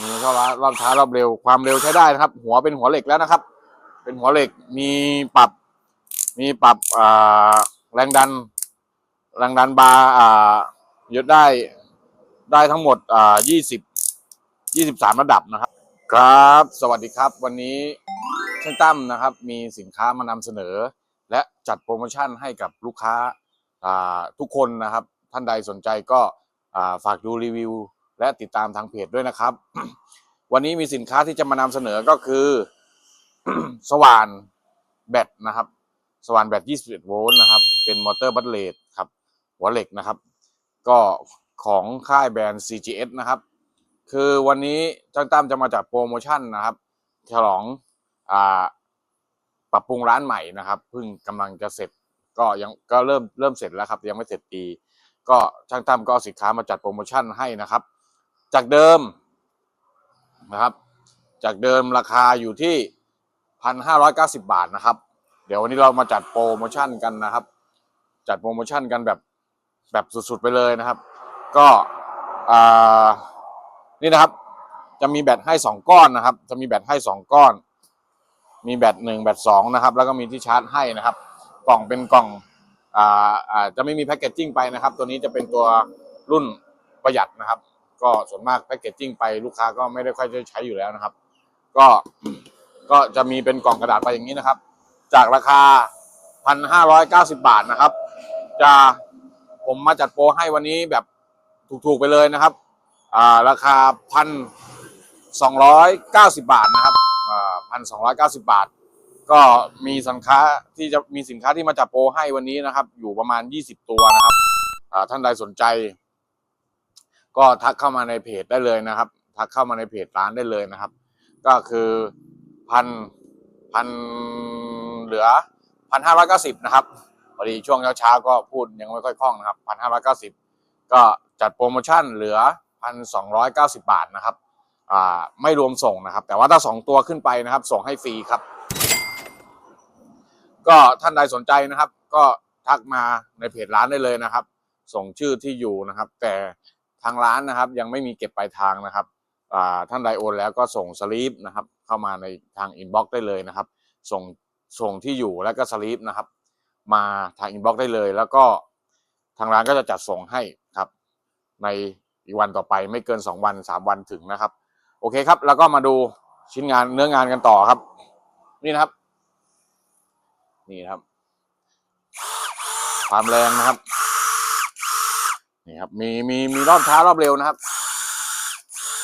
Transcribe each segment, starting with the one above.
มีเท่าไรรอบช้ารอบเร็วความเร็วใช้ได้นะครับ หัวเป็นหัวเหล็กแล้วนะครับ เป็นหัวเหล็กมีปรับ มีปรับแรงดัน แรงดันบาร์ยึดได้ได้ทั้งหมดอ่ายี่สิบยี่สิบสามระดับนะครับ ครับ สวัสดีครับ วันนี้ช่างตั้มนะครับ มีสินค้ามานำเสนอ และจัดโปรโมชั่นให้กับลูกค้าทุกคนนะครับ ท่านใดสนใจก็ ฝากดูรีวิว และติดตามทางเพจด้วยนะครับ วันนี้มีสินค้าที่จะมานำเสนอก็คือสว่านแบตนะครับ สว่านแบต21โวลต์นะครับ เป็นมอเตอร์บัตเลดครับหัวเหล็กนะครับ ก็ของค่ายแบรนด์ CGS นะครับ คือวันนี้จ้างตั้มจะมาจัดโปรโมชั่นนะครับ ฉลองอ่าปรับปรุงร้านใหม่นะครับเพิ่งกำลังจะเสร็จก็ยังก็เริ่มเริ่มเสร็จแล้วครับ ยังไม่เสร็จดี ก็ช่างตั้มก็เอาสินค้ามาจัดโปรโมชั่นให้นะครับ จากเดิมนะครับ จากเดิมราคาอยู่ที่พันห้าร้อยเก้าสิบาทนะครับ เดี๋ยววันนี้เรามาจัดโปรโมชั่นกันนะครับ จัดโปรโมชั่นกันแบบแบบสุดๆไปเลยนะครับ ก็อ่านี่นะครับ จะมีแบตให้สองก้อนนะครับ จะมีแบตให้สองก้อน มีแบตหนึ่งแบตสองนะครับ แล้วก็มีที่ชาร์จให้นะครับ กล่องเป็นกล่อง จะไม่มีแพคเกจจิ้งไปนะครับ ตัวนี้จะเป็นตัวรุ่นประหยัดนะครับ ก็ส่วนมากแพคเกจจิ้งไปลูกค้าก็ไม่ได้ค่อยจะใช้อยู่แล้วนะครับ ก็ก็จะมีเป็นกล่องกระดาษไปอย่างนี้นะครับ จากราคา 1,590 บาทนะครับ จะผมมาจัดโปรให้วันนี้แบบถูกๆไปเลยนะครับาราคาพันสองร้อยเก้าสิบาทนะครับอ่าพันสองร้อยเก้าสิบาท ก็มีสินค้าที่จะมีสินค้าที่มาจัดโปรให้วันนี้นะครับ อยู่ประมาณยี่สิบตัวนะครับท่านใดสนใจ ก็ทักเข้ามาในเพจได้เลยนะครับ ทักเข้ามาในเพจร้านได้เลยนะครับ ก็คือพันพันเหลือพันห้าร้อยเก้าสิบนะครับพอดีช่วงเช้าๆก็พูดยังไม่ค่อยคล่องนะครับพันห้าร้อยเก้าสิบก็จัดโปรโมชั่นเหลือพันสองร้อยเก้าสิบาทนะครับไม่รวมส่งนะครับ แต่ว่าถ้าสองตัวขึ้นไปนะครับ ส่งให้ฟรีครับ ก็ท่านใดสนใจนะครับ ก็ทักมาในเพจร้านได้เลยนะครับ ส่งชื่อที่อยู่นะครับ แต่ทางร้านนะครับ ยังไม่มีเก็บปลายทางนะครับท่านใดโอนแล้วก็ส่งสลิปนะครับ เข้ามาในทางอินบ็อกซ์ได้เลยนะครับ ส่งส่งที่อยู่แล้วก็สลิปนะครับ มาทางอินบ็อกซ์ได้เลย แล้วก็ทางร้านก็จะจัดส่งให้ครับ ในอีกวันต่อไปไม่เกินสองวันสามวันถึงนะครับ โอเคครับ แล้วก็มาดูชิ้นงานเนื้องานกันต่อครับ นี่นะครับ นี่ครับ ความแรงนะครับ นี่ครับ มีมีมีรอบช้ารอบเร็วนะครับ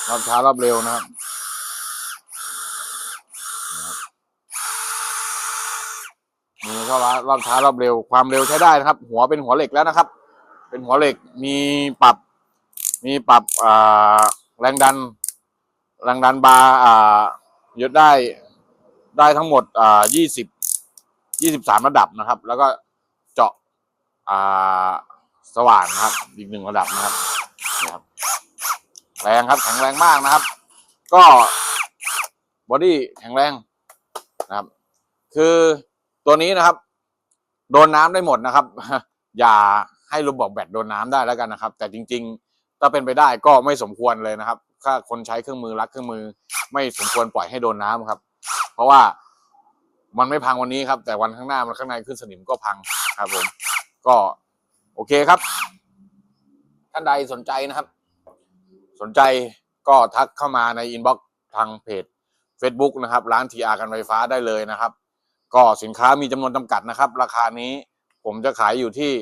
รอบช้ารอบเร็วนะครับมีเท่าไรรอบช้ารอบเร็ว ความเร็วใช้ได้นะครับ หัวเป็นหัวเหล็กแล้วนะครับ เป็นหัวเหล็กมีปรับ มีปรับอ่าแรงดัน แรงดันบาร์อ่ายึดได้ได้ทั้งหมด อ่ายี่สิบ ยี่สิบสามระดับนะครับ แล้วก็เจาะอ่าสว่านนะครับ อีกหนึ่งระดับนะครับนี่ครับแรงครับแข็งแรงมากนะครับ ก็บอดี้แข็งแรงนะครับ คือตัวนี้นะครับ โดนน้ำได้หมดนะครับ อย่าให้ระบบแบตโดนน้ำได้แล้วกันนะครับ แต่จริง ๆ ถ้าเป็นไปได้ก็ไม่สมควรเลยนะครับ ถ้าคนใช้เครื่องมือรักเครื่องมือ ไม่สมควรปล่อยให้โดนน้ำครับ เพราะว่า มันไม่พังวันนี้ครับ แต่วันข้างหน้ามันข้างในขึ้นสนิมก็พังครับผม ก็โอเคครับ ท่านใดสนใจนะครับ สนใจก็ทักเข้ามาในอินบ็อกซ์ทางเพจ Facebook นะครับ ร้านทีอากันไฟฟ้าได้เลยนะครับ ก็สินค้ามีจำนวนจำกัดนะครับ ราคานี้ผมจะขายอยู่ที่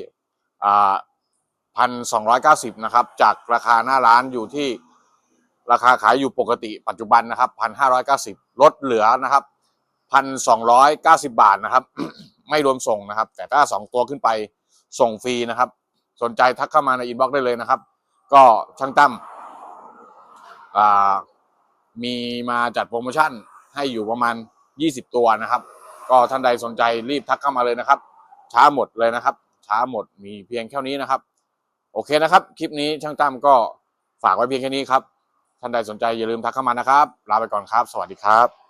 พันสองร้อยเก้าสิบนะครับ จากราคาหน้าร้านอยู่ที่ราคาขายอยู่ปกติปัจจุบันนะครับพันห้าร้อยเก้าสิบลดเหลือนะครับ พันสองร้อยเก้าสิบาทนะครับ ไม่รวมส่งนะครับ แต่ถ้าสองตัวขึ้นไปส่งฟรีนะครับ สนใจทักเข้ามาในอินบ็อกซ์ได้เลยนะครับ ก็ช่างตั้มมีมาจัดโปรโมชั่นให้อยู่ประมาณ 20 ตัวนะครับ ก็ท่านใดสนใจรีบทักเข้ามาเลยนะครับ ช้าหมดเลยนะครับ ช้าหมดมีเพียงแค่นี้นะครับ โอเคนะครับ คลิปนี้ช่างตั้มก็ฝากไว้เพียงแค่นี้ครับ ท่านใดสนใจอย่าลืมทักเข้ามานะครับ ลาไปก่อนครับ สวัสดีครับ